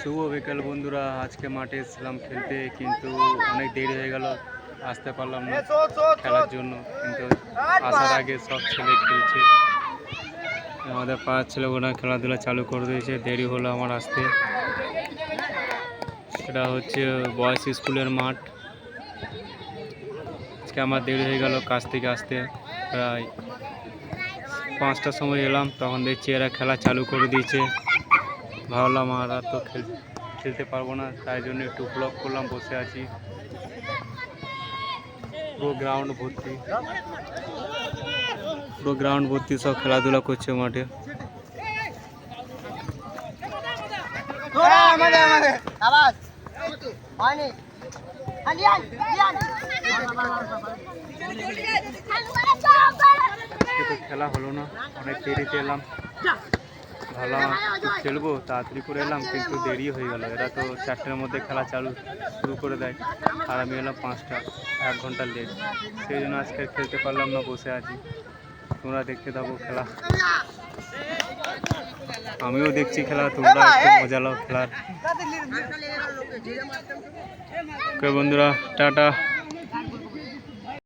শুভ বিকাল বন্ধুরা। আজকে মাঠে এসেছিলাম খেলতে, কিন্তু অনেক দেরি হয়ে গেল, আসতে পারলাম না খেলার জন্য। কিন্তু আসার আগে সব ছেলে খেলছে। আমাদের পাড়ার ছেলেগুলো খেলাধুলা চালু করে দিয়েছে, দেরি হলো আমার আসতে। এটা হচ্ছে বয়েজ স্কুলের মাঠ। আজকে আমার দেরি হয়ে গেল কাজ থেকে আসতে। প্রায় পাঁচটার সময় এলাম, তখন দেখছি এরা খেলা চালু করে দিয়েছে। ভাবলাম আর আর তো খেল খেলতে পারব না, তাই জন্য একটু ব্লক করলাম, বসে আছি। পুরো গ্রাউন্ড ভর্তি। পুরো গ্রাউন্ড ভর্তি, সব খেলাধুলা করছে মাঠে। খেলা হলো না, অনেক দেরিতে এলাম। ভাবলাম খেলব তাড়াতাড়ি করে এলাম কিন্তু দেরি হয়ে গেল। এরা তো চারটের মধ্যে খেলা চালু শুরু করে দেয়। আর আমি এলাম পাঁচটা এক ঘণ্টা লেট সেই জন্য আজকে খেলতে পারলাম না বসে আছি। তোমরা দেখতে থাকো খেলা। আমিও দেখছি খেলা তোমরা একটু মজা লাও খেলার। ওকে বন্ধুরা টাটা।